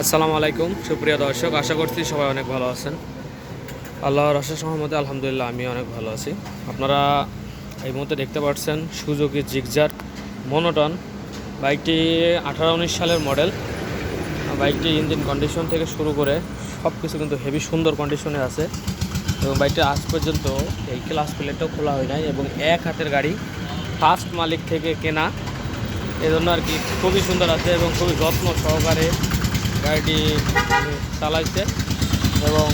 আসসালামু আলাইকুম, সুপ্রিয় দর্শক, আশা করছি সবাই অনেক ভালো আছেন। আল্লাহর আশা সহমতে আলহামদুলিল্লাহ আমি অনেক ভালো আছি। আপনারা এই মুহূর্তে দেখতে পাচ্ছেন সুজুকি জিগজার মনোটন বাইকটি আঠারো উনিশ সালের মডেল। বাইকটি ইঞ্জিন কন্ডিশন থেকে শুরু করে সব কিছু কিন্তু হেভি সুন্দর কন্ডিশনে আছে। এবং বাইকটি আজ পর্যন্ত এই ক্লাস প্লেটটাও খোলা হয় নাই এবং এক হাতের গাড়ি ফার্স্ট মালিক থেকে কেনা। এজন্য আর কি খুবই সুন্দর আছে এবং খুবই যত্ন সহকারে গাড়িটি চালাইছে এবং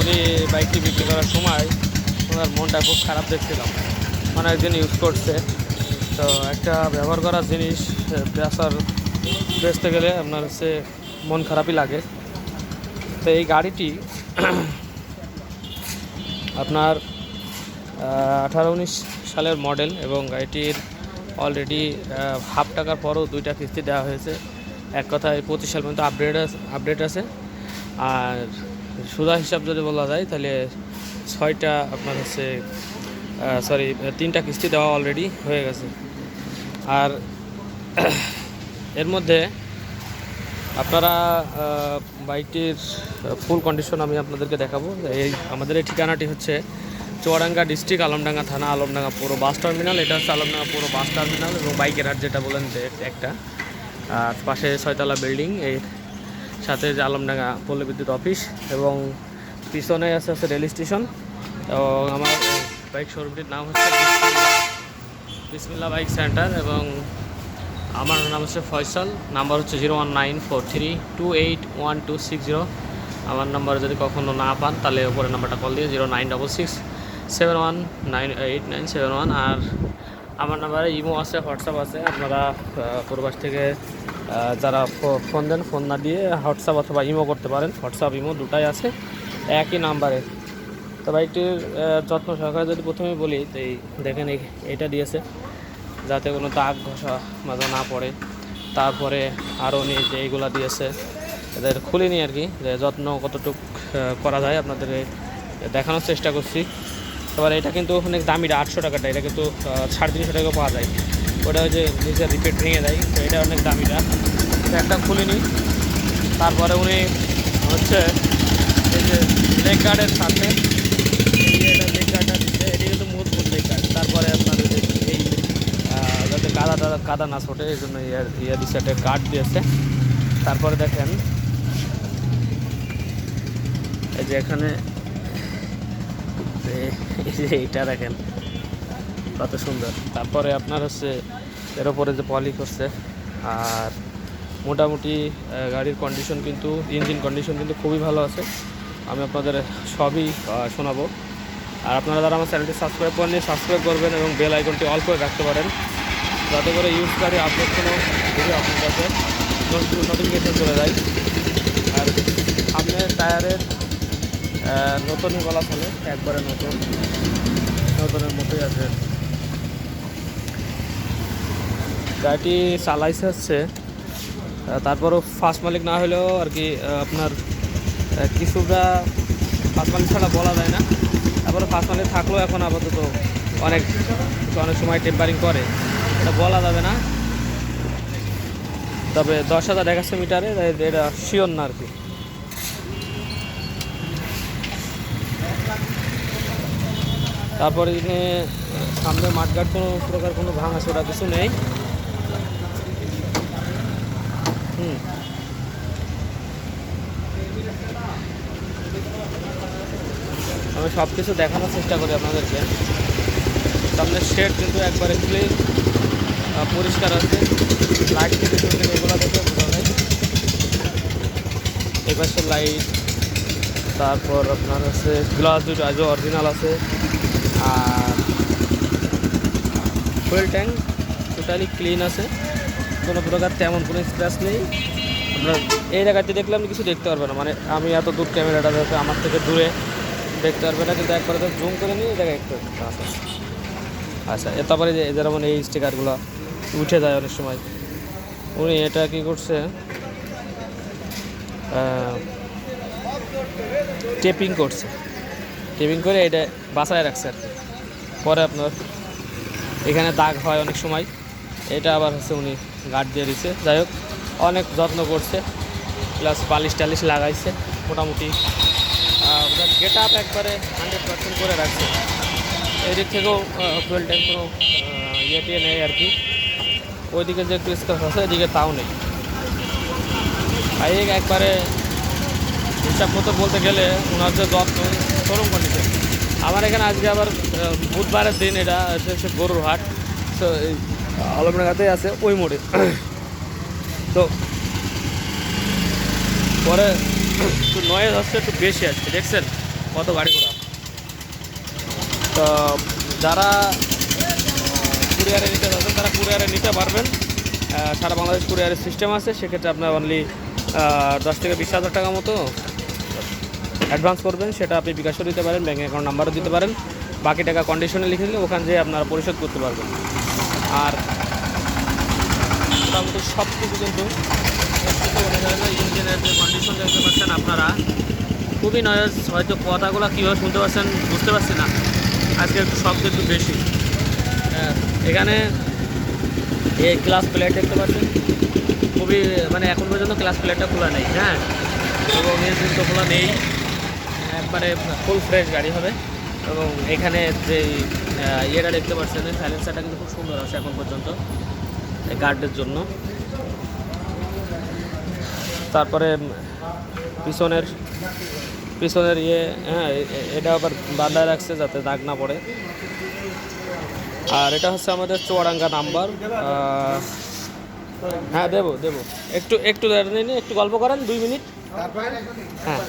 উনি বাইকটি বিক্রি করার সময় ওনার মনটা খুব খারাপ দেখছিলাম মানে একদিন ইউজ করছে। তো একটা ব্যবহার করার জিনিস বেচার বেচতে গেলে আপনার হচ্ছে মন খারাপই লাগে। তো এই গাড়িটি আপনার আঠারো উনিশ সালের মডেল এবং গাড়িটির অলরেডি হাফ টাকার পরও দুইটা কিস্তি দেওয়া হয়েছে। এক কথায় পঁচিশ সাল পর্যন্ত আপডেট আপডেট আছে। আর সুদা হিসাব যদি বলা যায়, তাহলে ছয়টা আপনার হচ্ছে সরি তিনটা কিস্তি দেওয়া অলরেডি হয়ে গেছে। আর এর মধ্যে আপনারা বাইকটির ফুল কন্ডিশন আমি আপনাদেরকে দেখাবো। এই আমাদের এই ঠিকানাটি হচ্ছে চুয়াডাঙ্গা ডিস্ট্রিক্ট আলমডাঙ্গা থানা, আলমডাঙ্গা পুরো বাস টার্মিনাল এটা হচ্ছে আলমডাঙ্গা পুরো বাস টার্মিনাল এবং বাইকের হাট যেটা বলেন একটা। আর পাশে ছয়তলা বিল্ডিং এই সাথে যে আলমডাঙ্গা পল্লী বিদ্যুৎ অফিস এবং পিছনে আছে হচ্ছে রেল স্টেশন। এবং আমার বাইক শোরুমটির নাম হচ্ছে বিসমিল্লা বাইক সেন্টার এবং আমার নাম হচ্ছে ফয়সাল, নাম্বার হচ্ছে zero one nine four three two eight one two six zero. আমার নাম্বার যদি কখনও না পান, তাহলে উপরে নাম্বারটা কল দিয়ে zero nine double six seven one nine eight nine seven one. আর আমার নাম্বারে ইমো আছে, হোয়াটসঅ্যাপ আছে। আপনারা প্রবাস থেকে যারা ফোন দেন, ফোন না দিয়ে হোয়াটসঅ্যাপ অথবা ইমো করতে পারেন। হোয়াটসঅ্যাপ, ইমো দুটাই আছে, একই নাম্বারে। তো বাইকটির যত্ন সহকারে যদি প্রথমে বলি, তো এই দেখেন এইটা দিয়েছে, যাতে কোনো দাগ ঘষা মাজা না পড়ে। তারপরে আরও নিয়ে যে এইগুলা দিয়েছে, এদের খুলিনি আর কি, যে যত্ন কতটুকু করা যায়, আপনাদের দেখানোর চেষ্টা করছি। এবার এটা কিন্তু অনেক দামিটা, আটশো টাকাটা। এটা কিন্তু সাড়ে তিনশো টাকা পাওয়া যায়। ওটা যে নিজের রিপেট ভেঙে দেয় তো এটা অনেক দামিটা। একটা খুলিনি তারপরে উনি হচ্ছে এই যে লেগ গার্ডের সাথে এটা লেগ গার্ডটা দিচ্ছে, এটি কিন্তু মজবুত লেগ গার্ড তারপরে আপনার এই যাতে কাদা টাদা কাদা না ছোটে, এই জন্য ইয়ার ইয়ার দিচ্ছে, একটা গার্ড দিয়েছে। তারপরে দেখেন, এই যে এখানে এই- এই যে এইটা দেখেন, কত সুন্দর। তারপরে আপনার হচ্ছে, এর ওপরে যে পলি করছে, আর মোটামুটি গাড়ির কন্ডিশন কিন্তু ইঞ্জিন কন্ডিশন কিন্তু খুবই ভালো আছে। আমি আপনাদের সবই শোনাবো। আর আপনারা যারা আমার চ্যানেলটি সাবস্ক্রাইব করেননি সাবস্ক্রাইব করবেন এবং বেল আইকনটি অল করে রাখতে পারেন। যাতে করে ইউজ গাড়ি আপলোড কোনো ভিডিও আপনার কাছে নোটিফিকেশন চলে যায়। আর সামনের টায়ারের নতুনই বলা চলে, একবারে নতুন। নতুনের মতোই আছে। গাড়িটি চালাইছে হচ্ছে তারপরও ফার্স্ট মালিক না হলেও আর কি আপনার কিছুটা ফার্স্ট মালিক ছাড়া বলা যায় না। তারপরে ফার্স্ট মালিক থাকলেও এখন আপাতত অনেক অনেক সময় টেম্পারিং করে। এটা বলা যাবে না। তবে দশ হাজার দেখাচ্ছে মিটারে, এটা শিওর না আর কি। তারপরে এখানে, সামনে মাঠঘাট কোনো প্রকার কোনো ভাঙা ছোড়া কিছু নেই। আমি সব কিছু দেখানোর চেষ্টা করি আপনাদেরকে। সামনে শেড কিন্তু একবারে ক্লিন পরিষ্কার আছে। লাইট থেকে শুরু করে এগুলো দেখে এই লাইট তারপর আপনার হচ্ছে গ্লাস দুটো, আজও অরিজিনাল আছে আর ফুয়েল ট্যাঙ্ক টোটালি ক্লিন আছে। কোনো প্রকার তেমন কোনো স্ক্র্যাচ নেই। আপনার এই জায়গাতে দেখলে আপনি কিছু দেখতে পারবেন না। মানে আমি এত দূর ক্যামেরাটা যাতে আমার থেকে দূরে দেখতে পারবে না, কিন্তু একবারে জুম করে নিয়ে এই জায়গায় একটু আছে আচ্ছা তারপরে যে যেমন এই স্টিকারগুলো উঠে যায় অনেক সময়। উনি এটা কি করছে? টেপিং করছে। টেপিং করে এটা বাসায় রাখছে আর কি। পরে আপনার এখানে দাগ হয় অনেক সময়। এটা আবার হচ্ছে উনি গার্ড দিয়ে দিচ্ছে যাই হোক অনেক যত্ন করছে প্লাস পালিশ টালিশ লাগাইছে মোটামুটি। গেট আপ একবারে হান্ড্রেড পার্সেন্ট করে রাখছে। এদিক থেকেও ফুয়েল ট্যাঙ্ক কোনো আহ, ইয়ে টিয়ে নেই আর কি। ওইদিকে যে একটু আছে এদিকে তাও নেই। বাইক একবারে হিসাব মতো বলতে গেলে ওনার যে যত্ন শোরুম কন্ডিশন আমার এখানে আজকে আবার বুধবারের দিন এটা হচ্ছে গরুর হাট। তো এই আলমডাঙ্গাতেই আছে ওই মোড়ে। তো পরে একটু নয়েজ হচ্ছে একটু বেশি আসছে, দেখছেন কত গাড়ি ঘোড়া। তো, যারা কুরিয়ারে নিতে চাচ্ছেন তারা কুরিয়ারে নিতে পারবেন। সারা বাংলাদেশ কুরিয়ারের সিস্টেম আছে, সেক্ষেত্রে আপনার অনলি দশ থেকে বিশ হাজার টাকা মতো অ্যাডভান্স করবেন সেটা আপনি বিকাশও দিতে পারেন ব্যাঙ্ক অ্যাকাউন্ট নাম্বারও দিতে পারেন। বাকি টাকা কন্ডিশনে লিখে দিলে ওখান যেয়ে আপনারা পরিশোধ করতে পারবেন। আর মোটামুটি সব কিছু কিন্তু ইঞ্জিনের যে কন্ডিশন দেখতে পাচ্ছেন আপনারা। খুবই নয়েজ হয়তো কথাগুলো কীভাবে শুনতে পাচ্ছেন বুঝতে পারছি না। আজকে একটু শব্দ একটু বেশি। হ্যাঁ, এখানে এই ক্লাস প্লেট দেখতে পাচ্ছেন। খুবই মানে এখন পর্যন্ত ক্লাস প্লেটটা খোলা নেই হ্যাঁ। এবং ইঞ্জিন তো খোলা নেই। একবারে ফুল ফ্রেশ গাড়ি হবে। এবং এখানে যে ইয়েটা দেখতে পাচ্ছেন সাইলেন্সারটা কিন্তু খুব সুন্দর আছে এখন পর্যন্ত গার্ডের জন্য। তারপরে, পিছনের পিছনের ইয়ে হ্যাঁ এটা আবার বান্ধায় রাখছে যাতে দাগ না পড়ে। আর এটা হচ্ছে আমাদের চুয়াডাঙ্গা নাম্বার হ্যাঁ দেবো দেবো। একটু একটু নিন, একটু গল্প করেন দুই মিনিট। হ্যাঁ।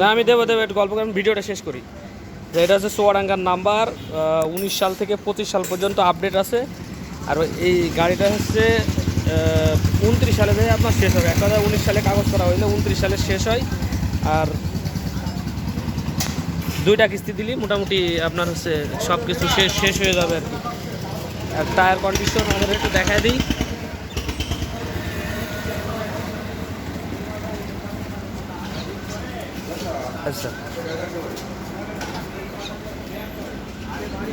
না আমি দেবো দেবো একটু গল্প করেন ভিডিওটা শেষ করি। এটা হচ্ছে চুয়াডাঙ্গার নাম্বার উনিশ সাল থেকে পঁচিশ সাল পর্যন্ত আপডেট আছে। আর এই গাড়িটা হচ্ছে উনত্রিশ সালে যায় আপনার শেষ হবে। এক কথা উনিশ সালে কাগজ করা হইলে উনত্রিশ সালে শেষ হয়। আর দুইটা কিস্তি দিলি মোটামুটি আপনার হচ্ছে সব কিছু শেষ শেষ হয়ে যাবে আর কি। আর টায়ার কন্ডিশন আমাদের একটু দেখায় দিই। আচ্ছা।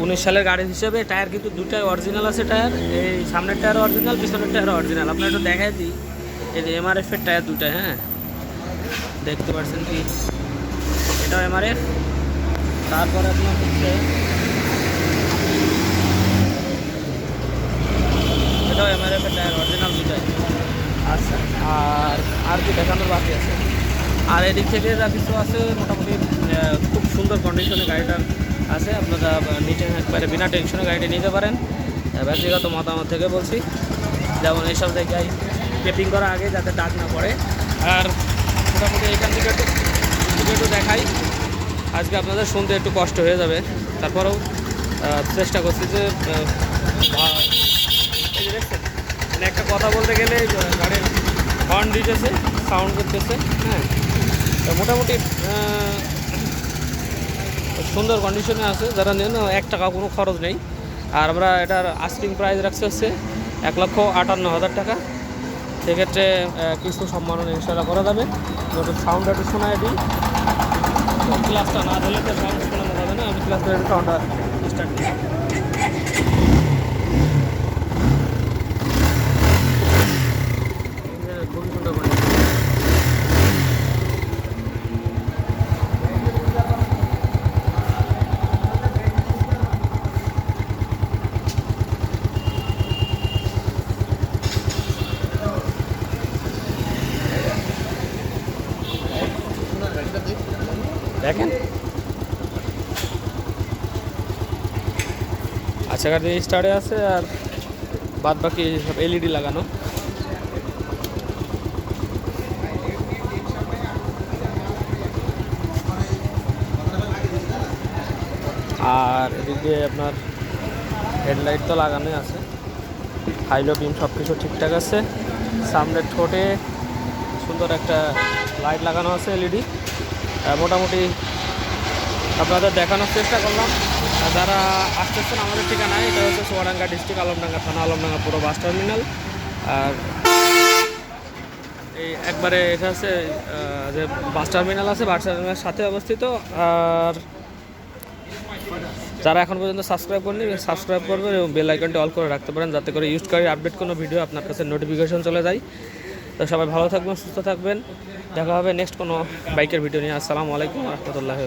উনিশ সালের গাড়ি হিসেবে টায়ার কিন্তু দুটাই অরিজিনাল আছে টায়ার, এই সামনের টায়ার অরিজিনাল পিছনের টায়ার অরিজিনাল আপনার একটু দেখাই দিই, এই যে এমআরএফ এর টায়ার দুটা হ্যাঁ? দেখতে পাচ্ছেন কি? এটাও এমআরএফ তারপরে আপনার হচ্ছে, এটাও এমআরএফ এর টায়ার অরিজিনাল দুটাই। আচ্ছা আর আর কি দেখানোর বাকি আছে? আর এদিক থেকে যা কিছু আছে, মোটামুটি খুব সুন্দর কন্ডিশনে গাড়িটার আছে। আপনারা নিচে একবারে বিনা টেনশনে গাড়িটা নিতে পারেন। ব্যক্তিগত মতামত থেকে বলছি। যেমন এইসব জায়গায় পেপিং করা আগে, যাতে দাগ না পড়ে। আর মোটামুটি এখান থেকে একটু একটু দেখাই। আজকে আপনাদের শুনতে একটু কষ্ট হয়ে যাবে। তারপরেও চেষ্টা করছি যে মানে একটা কথা বলতে গেলে গাড়ির হর্ন দিতেছে সাউন্ড করতেছে হ্যাঁ? মোটামুটি সুন্দর কন্ডিশনে আছে। যারা নেন, এক টাকা কোনো খরচ নেই। আর আমরা এটার আস্কিং প্রাইস রাখছি হচ্ছে এক লক্ষ আটান্ন হাজার টাকা। সেক্ষেত্রে কিছু সম্মাননা ইনশাল্লাহ করা যাবে। যখন সাউন্ড একটু শোনায় দিই ক্লাসটা না ধরলে তো সাউন্ড শোনানো যাবে না। আমি ক্লাসটা সাউন্ডটা স্টার্ট করি খুবই সুন্দর condition। দেখেন গাড়ি স্টার্টে আছে আর বাদ বাকি সব এলইডি লাগানো। আর এদিকে আপনার হেডলাইট তো লাগানোই আছে। হাইলো বিম সব কিছু ঠিকঠাক আছে। সামনের ঠোঁটে সুন্দর একটা লাইট লাগানো আছে এলইডি মোটামুটি আপনাদের দেখানোর চেষ্টা করলাম। যারা আসতেছেন আমাদের ঠিকানায়, এটা হচ্ছে সোয়াডাঙ্গা ডিস্ট্রিক্ট, আলমডাঙ্গা থানা, আলমডাঙ্গা পুরো বাস টার্মিনাল। আর এই একবারে এটা হচ্ছে যে বাস টার্মিনাল আছে, বাস টার্মিনালের সাথে অবস্থিত। আর যারা এখন পর্যন্ত সাবস্ক্রাইব করেনি সাবস্ক্রাইব করবেন এবং বেল আইকনটি অল করে রাখতে পারেন, যাতে করে ইউজ করি আপডেট কোনো ভিডিও আপনার কাছে নোটিফিকেশন চলে যায়। তো সবাই ভালো থাকবেন, সুস্থ থাকবেন। দেখা হবে নেক্সট কোনো বাইকের ভিডিও নিয়ে। আসসালামু আলাইকুম রহমতুল্লাহ